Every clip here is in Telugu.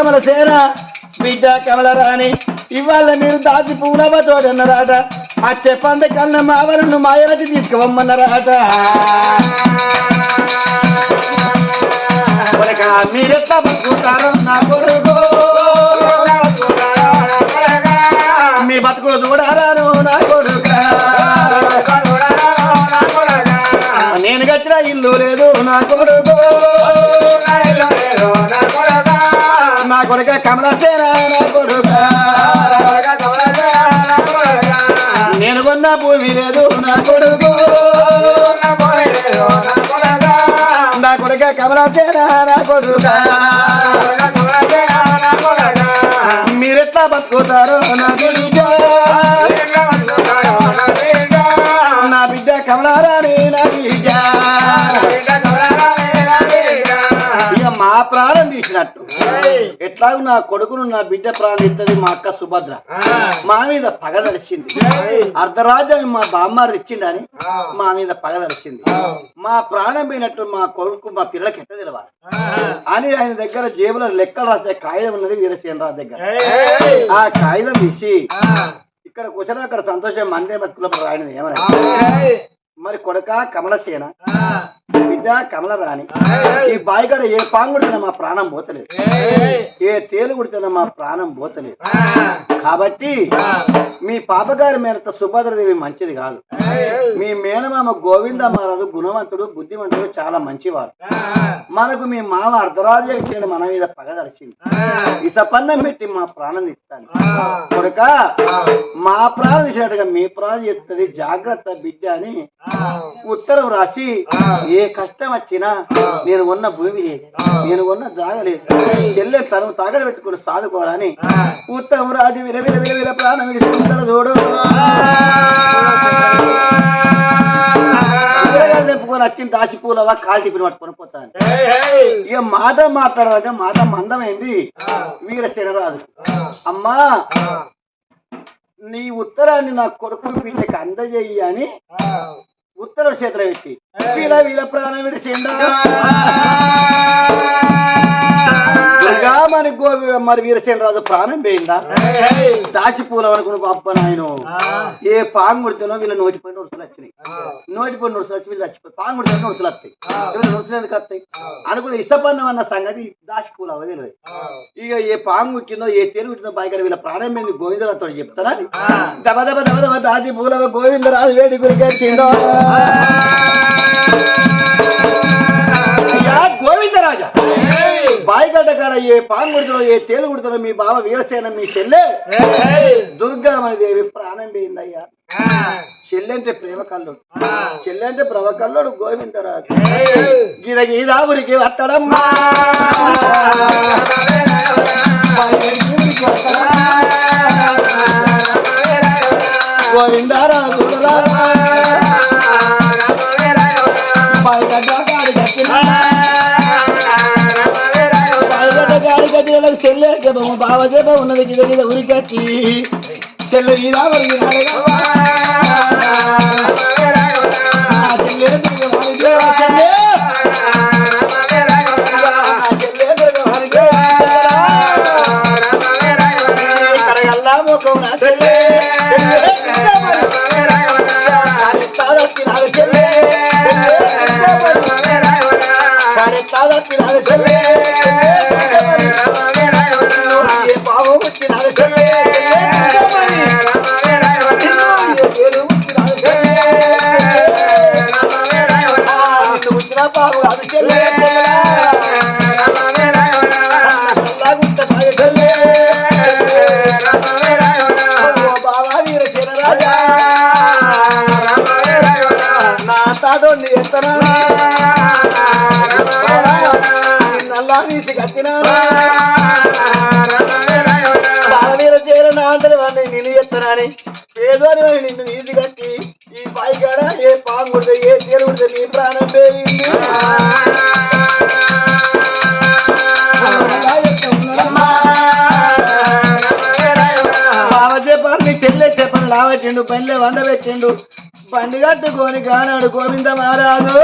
కమల సేన బిడ్డ కమలరాణి ఇవాళ మీరు దాచి పూలవతోడన్నారట ఆ చెప్పండి కన్న మావరను మాయలకి తీసుకువమ్మన్నారాట. మీరెట్లా బతుకుతారో నా కొడుకు. మీ బతుకు చూడారాను నా కొడుక. నేను కట్టిన ఇల్లు లేదు నా కొడుకు. నా కొడుక కమలసేన నా కొడుక నేను కొన్న భూమి లేదు నా కొడుకు. నా కొడుక కమలసేన నా కొడుక. మీరెట్లా బతుకుతారు నా కొడుక నా బిడ్డ కమలారాణి నా బిడ్డ. ప్రాణం తీసినట్టు. ఎట్లాగూ నా కొడుకును నా బిడ్డ ప్రాణం ఇస్తుంది మా అక్క సుభద్ర. మా మీద పగ తడిచింది అర్ధరాజ్యం మా బామ్మారు ఇచ్చిండని మా మీద పగ తడిచింది మా ప్రాణం పోయినట్టు మా కొడుకు మా పిల్లలకి ఎట్ట తెలవాలి? అని ఆయన దగ్గర జేబులో లెక్కలు రాసే కాగితం ఉన్నది వీరసేనరాజు దగ్గర. ఆ కాగితం తీసి ఇక్కడ కూర్చొని అక్కడ సంతోషం మందే బతుకులప్పుడు రాయనది ఏమన్నా? మరి కొడక కమలసేన? బిడ్డ కమల రాణి ఈ బాయిగడ ఏ పాంగుడితేనే మా ప్రాణం పోతలేదు. ఏ తేలు కుడితేనే మా ప్రాణం పోతలేదు. కాబట్టి మీ పాపగారి మేనత సుభద్రదేవి మంచిది కాదు. మీ మేనమామ గోవింద మహారాజు గుణవంతుడు బుద్ధిమంతుడు చాలా మంచివాడు మనకు మీ మామ అర్ధరాజు ఇచ్చిన మన మీద పగదర్శింది ఇసపన్నం పెట్టి మా ప్రాణం ఇస్తాను కొడుక మా ప్రాణం ఇచ్చినట్టుగా మీ ప్రాణం చెప్తుంది జాగ్రత్త బిడ్డ అని ఉత్తరం రాసి ఏ కష్టం వచ్చినా నేను ఉన్న భూమి లేదు నేను ఉన్న జాగలేదు చెల్లె తను తాగడ పెట్టుకుని సాదుకోవాలని ఉత్తరం రాజు విల విల విల విల ప్రాణం విడిచుకుంటాడు చూడు. కూరగాయలు తెప్పుకొని వచ్చిన దాచి పూలవా కాలు టిఫిన్ పట్టుకొని పోతాను. ఇక మాట మాట్లాడాలంటే మాట మందమైంది? వీర చిరరాదు. అమ్మా నీ ఉత్తరాన్ని నా కొడుకు బిడ్డకి అందజేయి అని ఉత్తరం చేతిలో పెట్టి వీల వీల ప్రాణం విడిచిండా దుర్గామణి గోవి మరి వీరసేన రాజు ప్రాణం పోయిందా? దాచి పూలం అనుకున్న గొప్ప నాయన ఏ పాంగుడితేనో వీళ్ళ నోటిపై నొరుసులు వచ్చినాయి. నోటిపై నొరుసులు వచ్చి వీళ్ళు చచ్చిపోయి పాంగుడితో నొరుసులు వస్తాయి. వీళ్ళ ఎందుకు వస్తాయి? అనుకున్న ఇష్టపన్నం అన్న సంగతి దాచి పూల తెలియదు. ఇక ఏ పాము పుట్టిందో ఏ తేరు పుట్టిందో బాయికాడ వీళ్ళ ప్రాణం పోయింది గోవిందరాతో చెప్తారా దబ దబ దబ దబ దాచి పూలవ గోవిందరాజు వేడి గురికెచ్చిందో గోవిందరాజా. బాయిగడ్డ కాడ ఏ పాము గుడితో ఏ తేలు గుడితో మీ బావ వీరసేన మీ చెల్లె. దుర్గామణి దేవి ప్రాణం పోయిందయ్యా చెల్లె అంటే ప్రేమ కల్లుడు చెల్లె అంటే ప్రేమ కల్లుడు గోవిందరాజు గీద గీదా ఊరికి వత్తడమ్మా గోవిందరాజు బాయిగడ్డ కాడి కట్టిన బాయిగడ్డ చెల్లె జపము బావ జపం ఉన్నది గిద గిద ఉరికచ్చి చెల్లె గీదా వరిగి రాడగా చెల్లె నిన్ను ఎత్తనాని పేదోని నిన్ను నీది కట్టి ఈ బాయి కాడ ఏ పాము కొడితే ఏ తేలు కొడితే నీ ప్రాణం పోయింది బావ నీ చెల్లె చెప్పని లావెట్టిండు పల్లె వండబెట్టిండు బండి కట్టుకొని గానాడు గోవింద మహారాజు.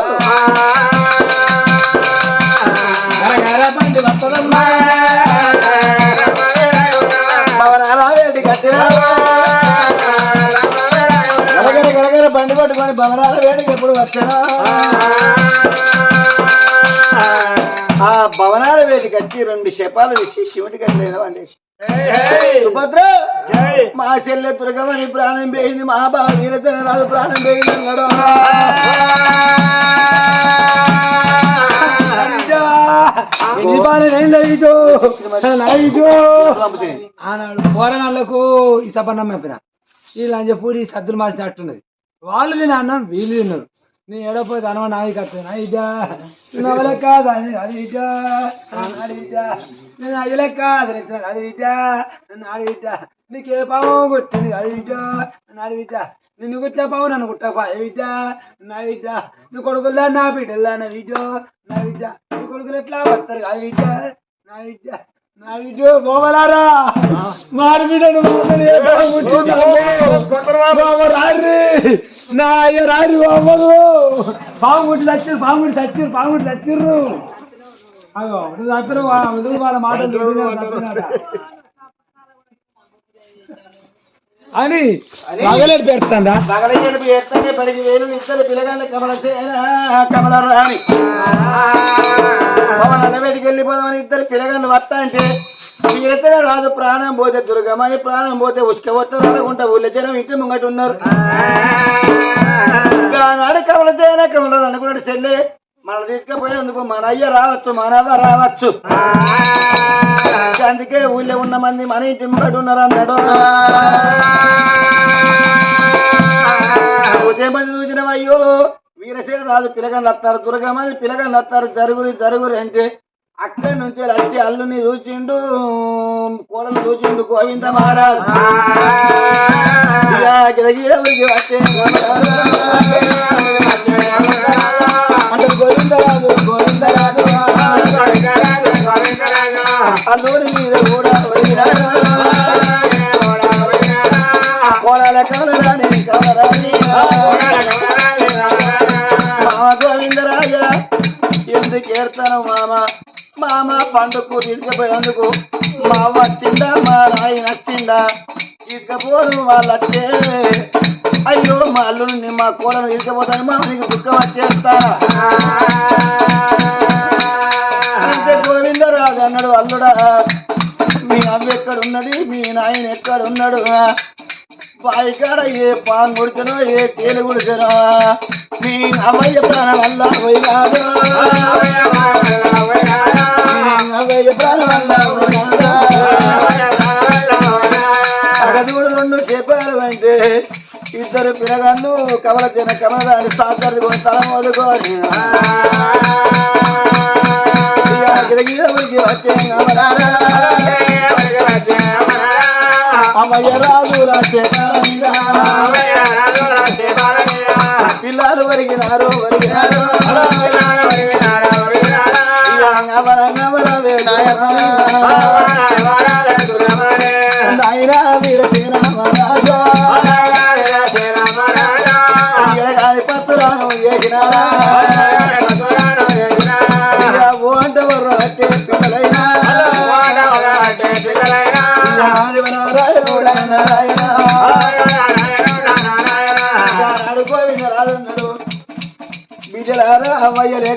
బండి భవనాల పట్టుకొని వేడికి ఎప్పుడు వచ్చాను ఆ భవనాల వేడికి వచ్చి రెండు శపాలు ఇచ్చి శివుడి కట్టలేదు వండేసి సుభద్ర! మా చెల్లె దుర్గమని ప్రాణం పోయింది మా బావ వీరతన రాదు ప్రాణం పోయింది అన్నాడు ఆనాడు పోరగాళ్ళకు ఈ సపన్నం పంపిన. ఈ లంజ ఈ సద్దులు మార్చినట్టున్నది వాళ్ళు తిన అన్నం వీళ్ళు తిన్నారు. నేను ఏడపోతే అనవ నాది కట్టాను ఇదా. కాదు అది అది ఇటా నేను అది కాదు అది నన్ను ఆడి పాము కొట్టింది. అది ఇటా నన్ను నిన్ను కుట్టిన పాము నన్ను కుట్టపా ఏమిటా నా ఇటా నీ కొడుకుల్లా నా బిడ్డల్లా నా వీటో నా బిడ్డ నీ కొడుకులు ఎట్లా వస్తారు అది ఇటా నా బిడ్డ నా బిడ్డ బొమ్మలారా మాడి బిడ్డను ఏ? బావ రారి నా అయ్య రారి బాబు పాము కుట్టి చచ్చిర్రు పాము కుట్టి చచ్చిర్రు అగో నువ్వు చచ్చిరు నువ్వు వాళ్ళ మాటలు అని పగలేడు ఎత్తనే పడికి వేలు ఇద్దరు కమల రాని పవన్ అన్నవేటికి వెళ్ళిపోదామని ఇద్దరు పిల్లగాళ్ళు వస్తా అంటే వీరతనే రాదు ప్రాణం పోతే దుర్గమని ప్రాణం పోతే ఉసుక వస్తారు అనుకుంటా ఊళ్ళో జనం ఇంటి ముంగట ఉన్నారు. నాడు కమల తేన కమల అనుకున్నాడు చెల్లి. మన తీసుకుపోయేందుకు మన అయ్య రావచ్చు మనవ రావచ్చు. అందుకే ఊళ్ళో ఉన్న మంది మన ఇంటి ముంగడు ఉన్నారు అన్నాడు. ఉదయం మంది చూసినాం అయ్యో వీరసేన రాజు పిలగని వస్తారు దుర్గమని పిలగన్లు వస్తారు జరుగురి జరుగురి అంటే అక్కడి నుంచి వచ్చి అల్లుని చూచిండు కోడలు చూచిండు గోవింద మహారాజు. గిరగిర వచ్చే అల్లూరి మీద కూడా కోడాల కమలరాని కమలరాని మామ గోవిందరాజ ఎందుకు ఏడతాను మామ? మామ పండుగకు తీసుకుపోయేందుకు మా అవ్వ వచ్చిందా మా నాయన వచ్చిందా తీసుకపోదు వాళ్ళకే అయ్యో మా అల్లుని మా కోడను తీసుకుపోతాను మామ నీకు దుఃఖం వచ్చేస్తా. గోవిందరాజు అన్నాడు అల్లుడా. మీ అమ్మ ఎక్కడున్నది? మీ నాయన ఎక్కడున్నాడు? పాయికాడ ఏ పాన్ గుడిచనో ఏ తేలు గుడిచనో మీ అమ్మయ్య ప్రాణం వల్ల పోయినాడు. అమ్మయ్య ప్రాణం వల్ల పోయినాడు. అగదుడు రెండు చెప్పారు అంటే ఇద్దరు పిల్లగాళ్ళు కమల తిన కమలదాని సాకర్ది కూడా తల మోదుకోని. గిరగిర ఉరికి వచ్చే కమలారా అమ్మయ్య రాజు రాసే వరిగినారు వరిగినారు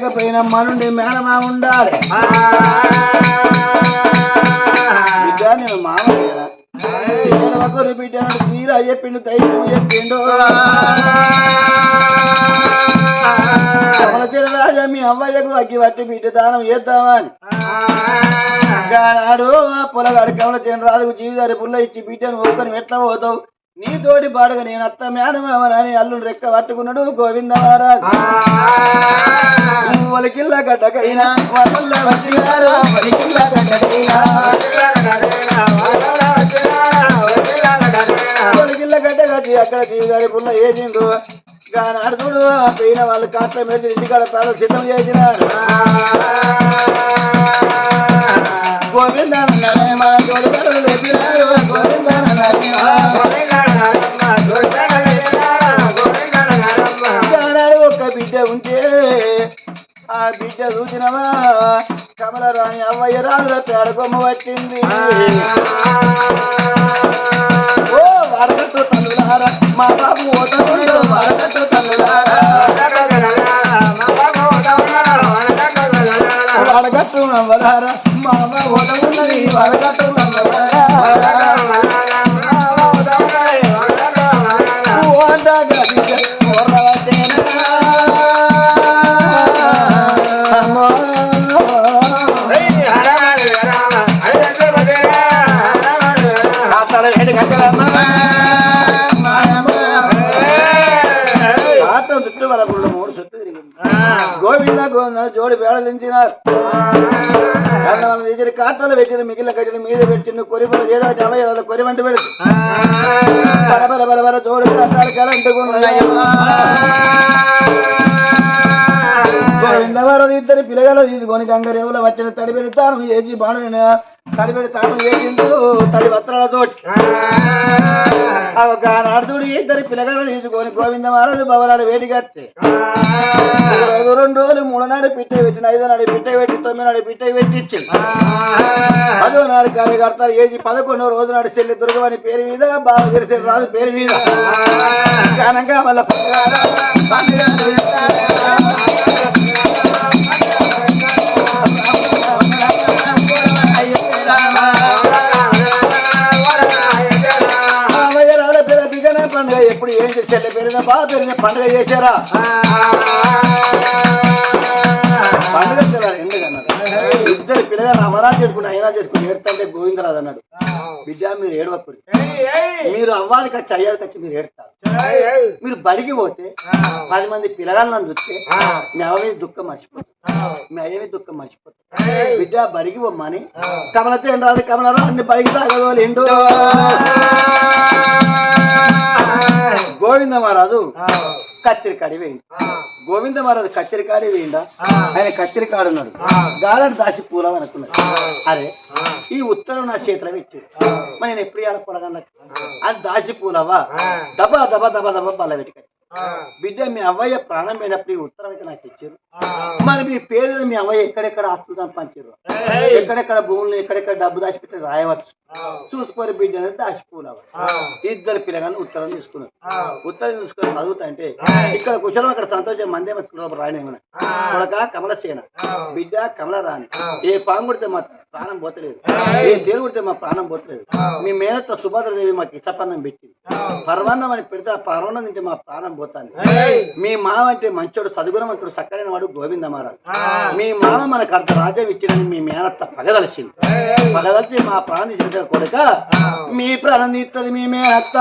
లేకపోయినా మనుండి మేనమా ఉండాలి. బిడ్డ నేను మామయ్యరా ఒకరు బిడ్డను తీరా చెప్పిండు ధైర్యం చెప్పిండు. రాజా మీ అవ్వయ్యకు అగ్గి పట్టి బిడ్డ దానం చేద్దామని. అని పొలగాడు కమల చేయని రాజుకు జీవితారి పుల్ల ఇచ్చి బిడ్డను ఒక్కని ఎట్లా పోతావు? నీతోటి పాడగా నేను అత్త మేనమామని అల్లుడు రెక్క పట్టుకున్నాడు గడ్డకైనా గడ్డకైనా గడ్డగచ్చి అక్కడ జీవిగారి పుల్ల ఏజిండు చూడు పోయిన వాళ్ళు కాట్ల మీద ఇంటికాడ తాను సిద్ధం చేసినారు. గోవింద మా గోడు లేపినారు గోవింద ఆ బిడ్డ చూసినవా కమలరాణి అవ్వయ్య రాజుల పేడ కొమ్మ పట్టింది ఓ వరకట్టు తల్లులారా మా బాబు ఓతకుండు వడగట్టు తల్లులారా వడగట్టు వరహర మావ బాబు వరగట్టు వడగట్టు గోవింద గోవింద జోడి వేళ దించినారు వాళ్ళ దగ్గర కాటలు పెట్టిన మిగిలిన కట్టిన మీద పెట్టిన కొరిపల ఏదో జమ ఏదో కొరి వంట పెడుతు. బల బల జోడు కాటాలు కరెంటుకున్నాయి గోవిందవారది ఇద్దరి పిల్లగల తీసుకొని గంగరేవుల వచ్చిన తడిపెడి తాను ఏజీ బాణుని తడిపెడి తాను ఏజిందు తడి వస్త్రాలతోటి ఆ ఒక నాడుతుడు ఇద్దరు పిల్లగల తీసుకొని గోవింద మహారాజు భవనాడు వేడిగత్తే ఐదు రెండు రోజులు మూడు నాడు పిట్ట పెట్టిన ఐదో నాడు పిట్ట పెట్టి తొమ్మిది నాడు పిట్ట పెట్టించి. పదో నాడు కార్యకర్తలు ఏజీ పదకొండో రోజు నాడు చెల్లి దుర్గమని పేరు మీద బాగా రాజు పేరు మీద. ఘనంగా మళ్ళీ బాగా పెరిగిన పండుగ చేశారా? ఇద్దరు పిల్లగా అమరా చేసుకుని అయినా చేసుకుని ఏడుతుంటే గోవిందరాజు అన్నాడు. బిడ్డ మీరు ఏడవకూరి. మీరు అవ్వాలి ఖర్చు అయ్యాలి ఖర్చు మీరు ఏడుస్తారు. మీరు బడికి పోతే పది మంది పిల్లగాళ్ళని చూస్తే మీ అవ్వ మీద దుఃఖం మర్చిపోతారు మీ అయ్య దుఃఖం మర్చిపోతారు బిడ్డ బడికి పోమ్మని. కమలతో ఏం రాదు కమలరా అన్ని బడికి తాగదోలేండు గోవింద మహారాజు కచ్చరి కాడి వేయండి. గోవింద మహారాజు కచ్చరి కాడి వేయండా? ఆయన కచ్చరి కాడు ఉన్నాడు. గాలని దాచి పూలం అనుకున్నాడు. అరే ఈ ఉత్తరం నా చేతిలో పెట్టి మరి నేను ఎప్పుడు ఇవ్వాలి పొలగన్నకి అని దాచి పూలవా? దబా దబా దబా దబా బల్ల పెట్టి బిడ్డ మీ అవ్వయ్య ప్రాణం పోయినప్పుడు ఈ ఉత్తరం అయితే నాకు ఇచ్చారు. మరి మీ పేరు మీ అవ్వయ్య ఎక్కడెక్కడ ఆస్తులు సంపాదించారు? ఎక్కడెక్కడ భూములు ఎక్కడెక్కడ డబ్బు దాచిపెట్టి రాయవచ్చు. చూసుకోరు బిడ్డ అనేది దాచిపోలవ ఇద్దరు పిల్లగాని ఉత్తరం తీసుకున్నారు. ఉత్తరం తీసుకొని చదువుతా అంటే ఇక్కడ కూర్చొని అక్కడ సంతోషం మందే మర్చుకున్నారు రాయన కొడక కమలసేన. బిడ్డ కమల రాణి ఏ పాము కొడితే మా ప్రాణం పోతలేదు. ఏ తేరు కొడితే మా ప్రాణం పోతలేదు. మీ మేనత్త సుభద్రదేవి మాకు ఇసపన్నం పెట్టింది. పర్వన్నం అని పెడితే ఆ పర్వన్నం తింటే మా ప్రాణం పోతాంది. మీ మామ అంటే మంచోడు సదుగుణవంతుడు సక్కరైన వాడు గోవింద మహారాజు. మీ మామ మనకు అర్ధ రాజ్యం ఇచ్చిందని మీ మేనత్త పగదలిసింది పగదలిచి మా ప్రాణం తీసిన కొడుక మీ ప్రాణం తీస్తుంది మీ మేనత్త.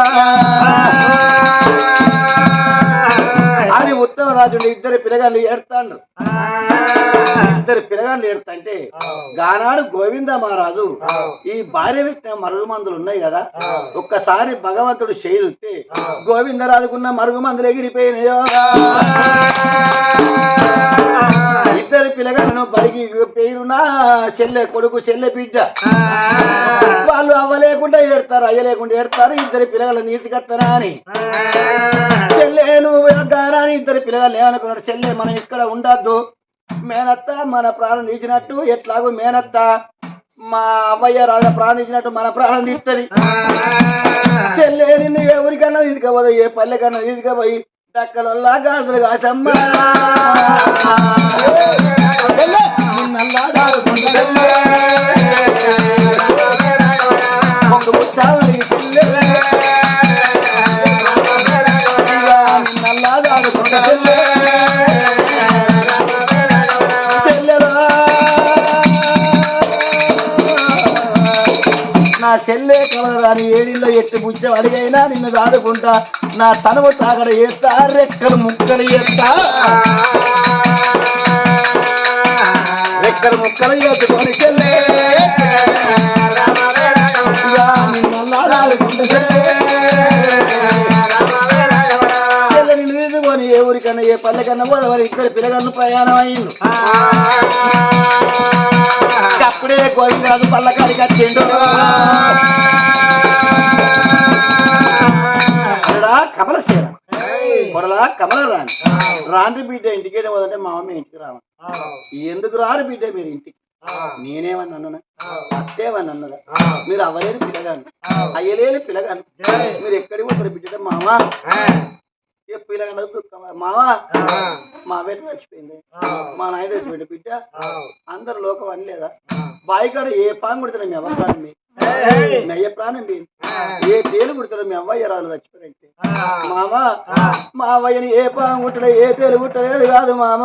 అని ఉత్తమ రాజుండి ఇద్దరు పిల్లగాళ్ళు ఏడతాండ్రు. ఇద్దరు పిల్లగాళ్ళు ఏడుతంటే గానాడు గోవింద మహారాజు ఈ భార్య వ్యక్తి మరుగు మందులు ఉన్నాయి కదా ఒక్కసారి భగవంతుడు చేయితే గోవిందరాజుకున్న మరుగు మందులు ఎగిరిపోయినాయో. ఇద్దరు పిల్లగాలను బడికి పేరునా చెల్లె కొడుకు చెల్లె బిడ్డ. వాళ్ళు అవ్వలేకుండా ఏడతారు అయ్యలేకుండా ఏడతారు ఇద్దరు పిల్లగాళ్ళు నీతి కత్తనా అని. నువ్వు గారాని ఇద్దరు పిల్లగాళ్ళు ఏమనుకున్నాడు చెల్లె మనం ఇక్కడ ఉండద్దు. మేనత్త మన ప్రాణం తీసినట్టు ఎట్లాగో మేనత్త? మా అవ్వయ్య రాజా ప్రాణం తీసినట్టు మన ప్రాణం తీస్తుంది. చెల్లె నిన్ను ఎవరికన్నా తీసుకపోదు ఏ పల్లెకన్నా తీసుకపోయి డక్కలల్లా గాజులు కాసమ్మ నా కలరా కలరాని ఏడిలో ఎట్టి బుచ్చ అడిగైనా నిన్ను దాదుకుంటా నా తనువు తాగడ ఏత్తా రెక్కలు ముక్కలు ఏత్తా రెక్కలు ముక్కలు ఏతుకొని చెల్లే. ఇక తీసుకొని ఏ ఊరికన్నా ఏ పల్లెకన్నా పోదవరి ఇద్దరు పిల్లగన్ను ప్రయాణం అయ్యిండు అప్పుడే గోవిందరాజు పల్లకాడికి వచ్చిండు. అలా కమలసేన. కొడలా కమల రాని రాండి బిడ్డ ఇంటికి పోదంటే మా అమ్మ ఇంటికి రావ ఎందుకు రారు బిడ్డ మీరు ఇంటికి? నేనేమన్నా అన్ననా? అత్తేమని అన్నదా? మీరు అవ్వలేని పిల్లగాను అయ్యలేని పిల్లగాను మీరు ఎక్కడికి పోతారు బిడ్డ మామ? ఏ పిల్లగాను మామ మా వేట చచ్చిపోయింది. మా నాయన చచ్చిపోయింది బిడ్డ. అందరు లోకం అనలేదా బాయి కాడ ఏ పాము కుడతారు మీ అవ్వ ప్రాణం మీ? అయ్య ప్రాణం మీ? ఏ తేలు కుడతారు మీ అవ్వయ్య రాదు చచ్చిపోయినట్టే మామ మా అవ్వయ్యని ఏ పాము కుట్టలే ఏ తేలు కుట్టలేదు కాదు మామ.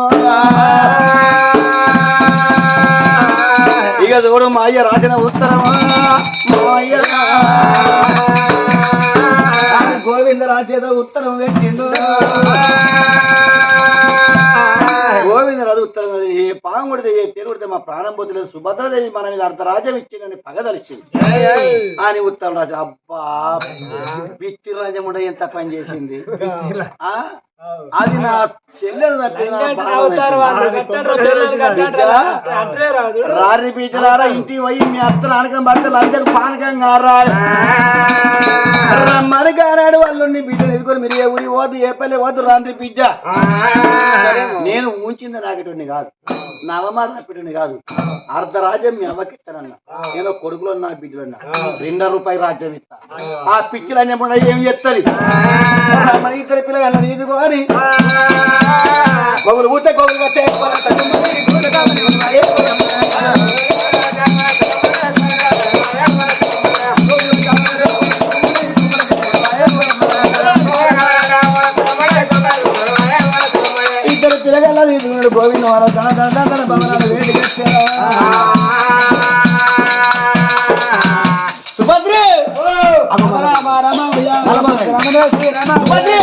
ఇక చూడు మా అయ్య రాసిన ఉత్తరమా? మా అయ్య గోవింద రాసేదో ఉత్తరం పెట్టిండు గోవింద రాజు ఉత్తరం ఏ పాము కొడితే ఏ పేరు కొడితే మా ప్రాణం పోతలేదు. సుభద్రదేవి మన మీద అర్ధరాజ్యం ఇచ్చిందని పగదలిచింది అని ఉత్తరం రాజు అబ్బా పిత్తి రాజ్యం ఎంత పని చేసింది. ఆ? అది నా చెల్లెలు తప్పి నా బావ తప్పింది. రారి బీటలారా ఇంటికి పోయి మీ అత్తను అనకం పడితే లంచకు పానకం గారా రమ్మని గానాడు వాళ్ళు బిడ్డను ఎదుకొని మీరు ఏ ఊరి పోదు ఏ పల్లె పోదు రాండ్రి బిడ్డ. నేను ఊంచింది నాకెటువంటి కాదు. నా అవమాట తప్పిటువంటి కాదు. అర్ధ రాజ్యం మీ అవ్వకిస్తానన్నా నేను కొడుకులో నా బిడ్డలన్నా రెండో రూపాయి రాజ్యం ఇస్తా. ఆ పిచ్చిలు అన్నప్పుడు ఏం చెప్తుంది మన ఇద్దరు పిల్లలు ఇదిగోని గొగులు ఊతే గొగులు కట్టే ఇద్దరు పిల్లగల్లాలు ఇదిగోడు గోవింద వారు దన దన దన భవనాలు వేడి సుభద్రి! సుభద్రి!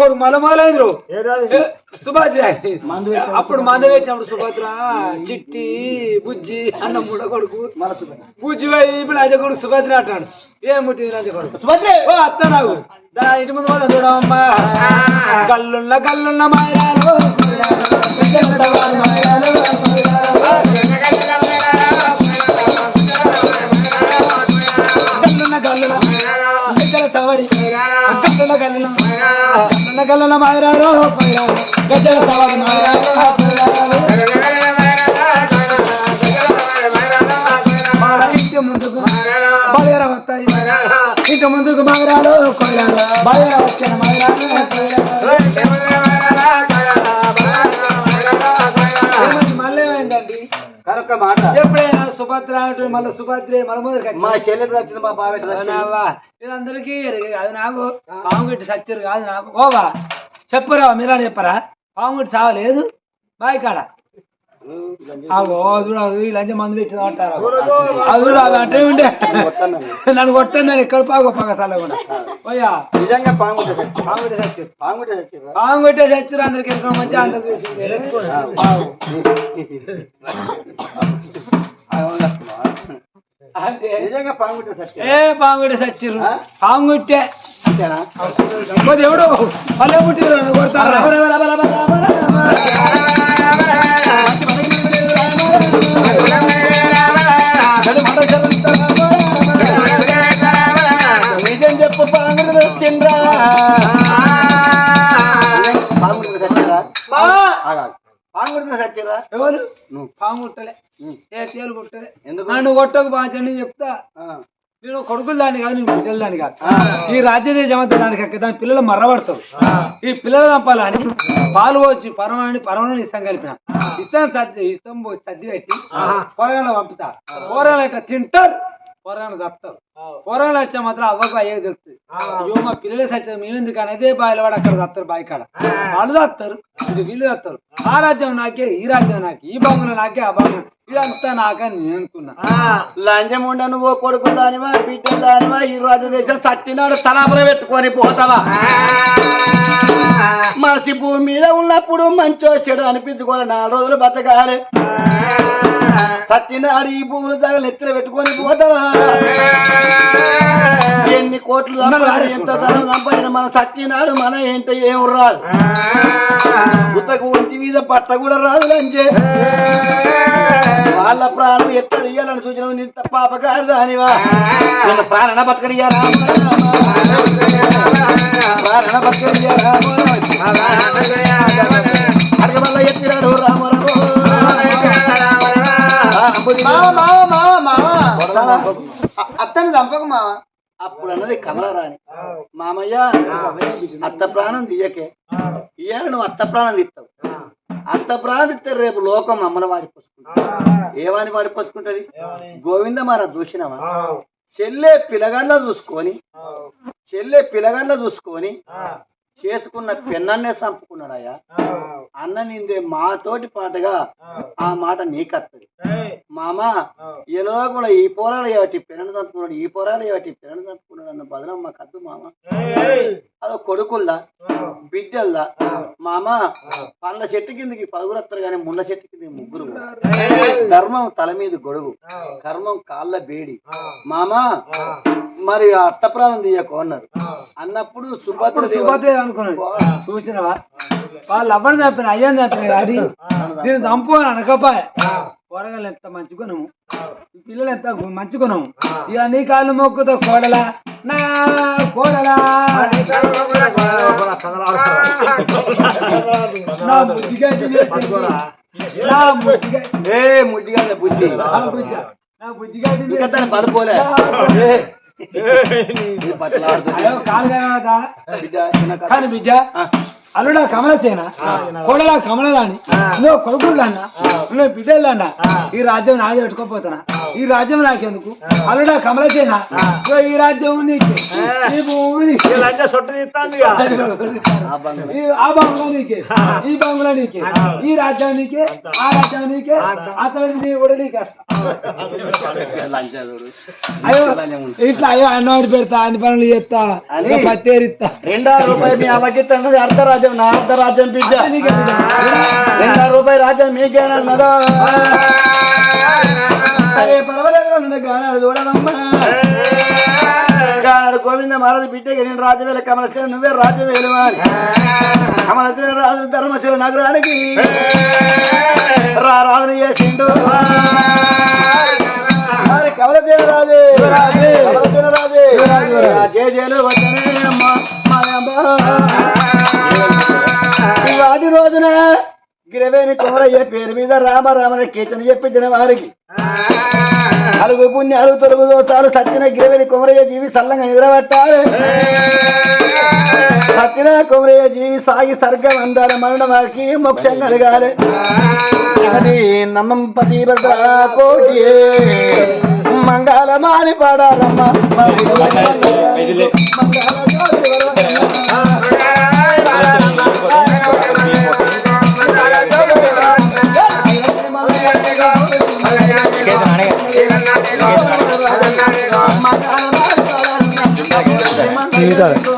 కొడుకు మళ్ళీ మొదలైంది సుభద్ర అప్పుడు మంద పెట్టినప్పుడు సుభద్ర చిట్టి బుజ్జి అన్న మూడ కొడుకు. మన సుభద్రి బుజ్జి పోయి ఇప్పుడు అదే కొడుకు సుభద్ర అంటాడు. ఏం ముట్టింది లంజ కొడుకు? సుభద్రి ఓ అత్త నాకు. దా ఇంటి ముందు పోదా చూడమ్మా గల్లున్న గల్లున్న మాయరాలు గల్లున్న గల్లున గజ్జల గల్లున్న గల్లున గల్లున్న గల్లున మాయరాలు గజ్జల సవడి మాయరాలు ఇంటి ముందుకు బయర వస్తాయి. ఇంటి ముందుకు కొయ్యాలు బయర వచ్చిన మాయరాలు మళ్ళీ ఏంటండి కనుక మాట. సుభద్ర అంటూ మళ్ళీ సుభద్రే మన మొదలు మా చెల్లెలు వచ్చింది మా బావ కాదు నాకు. పాము గిట్టి సచ్చారు కాదు నాకు. ఓవా చెప్పురా మీరా చెప్పరా? పాము గిట్టి సావలేదు బాయ్ కాడ. అది లంచ మందు అంటారు. అది అవి అంటే ఉండే. నన్ను కొట్టాను నేను. ఎక్కడ పాగో కూడా. పోయా నిజంగా పాము. పాము పాము. పాము కొట్టే అందరికి మంచిగా అందరికి నిజంగా పాము కొట్టే సత్యం. ఏ కొట్టే అంతేనా? ఓ దేవుడు పుట్టిరు కొడతారు నిజం చెప్పు పాంగుడు వచ్చిండ్రా పాంగుడు సత్యరా ఎవరు? నువ్వు పాము కుట్టలే. ఏ తేలు కుట్టలే. ఎందుకు? నన్ను కొట్టకు బాధ్యని చెప్తా. నేను కొడుకులు దాన్ని కాదు నేను బిడ్డలు దాన్ని కాదు. ఈ రాజ్యదేశం అంతా దానికి ఎక్క దాని పిల్లలు మర్రబడతారు. ఈ పిల్లలు చంపాలని పాలు వచ్చి పరమాన్ని పరమాన్ని ఇస్తాం కలిపిన. ఇస్తాం సర్ది ఇస్తాం పోయి సర్ది పెట్టి కూరగాయలు పంపుతా. కూరగాయలు ఇట్లా తింటారు. కూరగాయలు చస్తారు కూరగాయలు వచ్చే మాత్రం అవ్వకు అయ్యే తెలుస్తుంది. అయ్యో మా పిల్లలే సచ్చారు మేము ఎందుకు? అని అదే బాయిల వాడు అక్కడ చస్తారు బాయి కాడ వాళ్ళు చస్తారు ఇటు వీళ్ళు చస్తారు ఆ రాజ్యం నాకే ఈ రాజ్యం నాకే ఈ బాగున నాకే ఆ బాగున ఇదంతా నాకని నేను అనుకున్నా. లంచం ఉండ నువ్వు కొడుకు దానివా బిడ్డ దానివా ఈ రాజు దేశం సత్యనాడు తలాపర పెట్టుకొని పోతావా? మనసి భూమి మీద ఉన్నప్పుడు మంచో చెడు అనిపించుకొని నాలుగు రోజులు బతకాలి. సత్యనాడు ఈ భూములు తగలు ఎత్తున పెట్టుకొని పోతావా? ఎన్ని కోట్లు సంపాదించి ఎంత ధనం సంపాదించిన మన సత్యనాడు మన ఏంట ఏం రాదు. ఉతకు ఒంటి మీద పట్ట కూడా రాదు లంచే వాళ్ళ ప్రాణం ఎట్లా తీయాలని సూచన నింత పాపగారు దానివా. నిన్ను ప్రాణ బతకనియారా ప్రాణ బతకనియారా అడగ వల్ల ఎత్తిరాడు రామరావు అత్తని చంపక మామ అప్పుడు అన్నది కమలరాని మామయ్య అత్త ప్రాణం తీయకే. ఇయ్యాల నువ్వు అత్త ప్రాణం తీస్తావు. అత్త ప్రాణం తీస్తే రేపు లోకం అమ్మల వాడి పోసుకుంటుంది. ఏమని వాడి పోసుకుంటది? గోవింద మార చూసినవా? చెల్లె పిలగాళ్ళ చూసుకొని చెల్లె పిలగాళ్ళ చూసుకొని చేసుకున్న పెన్నన్నే చంపుకున్నాడయ్యా. అన్న నిందే మాతోటి పాటగా ఆ మాట నీకత్తది. మామ ఎలా కూడా ఈ పోరాలు ఏవటి పిన్నను చంపుకున్నాడు ఈ పోరాలు ఏవటి పిన్నను చంపుకున్నాడు అన్న బదులం మాకు అద్దు మామ. అదో కొడుకుల్లా బిడ్డల్లా. మామ పండ్ల చెట్టు కిందకి పదుగురత్తరు కానీ ముళ్ళ చెట్టు కిందకి ముగ్గురు ధర్మం తల మీద గొడుగు కర్మం కాళ్ళ బేడి. మామ మరి అత్తప్రాణం తీయకు అన్నారు. అన్నప్పుడు సుభద్ర సుభద్ర అనుకున్నాడు. చూసినవా? వాళ్ళు అవ్వని చెప్పిన అయ్యని చెప్పిన అది నేను చంపు అని అనకపోయా? కూరగాయలు ఎంత మంచుకున్నాము ఈ పిల్లలు ఎంత మంచుకున్నాము ఇక నీ కాళ్ళు మొక్కుతో కోడలా? నా కోడలా. నా బుద్ధిగా తినేసింది. నా బుద్ధిగా ఏ ముడ్డిగా బుద్ధి. నా బుద్ధి- నా బుద్ధిగా పడిపోలే కాదా బిడ్డ, అల్లుడా కమలసేన కోడలా కమలలాని నువ్వు కొడుకులు అన్న నువ్వు బిడ్డలు అన్న ఈ రాజ్యం నాది పెట్టుకోపోతున్నా ఈ రాజ్యం నాకెందుకు? అల్లుడా కమలసేన ఈ రాజ్యం నీకే ఈ భూమి. ఆ బంగ్లా. ఈ ఆ బంగ్లా నీకే ఈ బంగ్లా నీకే ఈ రాజ్యం నీకే ఆ రాజ్యం నీకే అతను నీ కూడా నీకే లంచాలు. అయ్యో. ఇట్లా అయ్యో అన్నవాడి పెడతా అన్ని పనులు చేస్తా పట్టేరిస్తా. రెండో రూపాయి మీ అమ్మకి తండ్రి అర్ధరాజ్యం నా అర్ధరాజ్యం బిడ్డ. రెండో రూపాయి రాజ్యం మీకేనన్నదో అరే పర్వాలేదు గానాడు గానాడు గోవింద మహారాజు బిడ్డకి నేను రాజవేల కమలచిన నువ్వే రాజవేలు అని కమలచిన రాజు ధర్మశిల నగరానికి రా రాజుని చేసిండు. మరి కమలసేన రాజు. కమలసేన రాజు. జయ జయలు వచ్చనే అమ్మ మాయమ్మ. రోజున గిరవేని కుమరయ్య పేరు మీద రామ రామన కీర్తన చెప్పించిన వారికి. అలుగు పుణ్యాలు తొలుగు దోషాలు సత్యన గిరవేని కుమరయ్య జీవి సల్లంగా నిద్రపట్టాలి. సత్యన కుమరయ్య జీవి సాగి సర్గం అందాల మరణమాకి మోక్షం కలగాలి. అది నమ్మం పతి కోటి మంగళమాని పాడారమ్మ. మంగళమాని పాడారమ్మ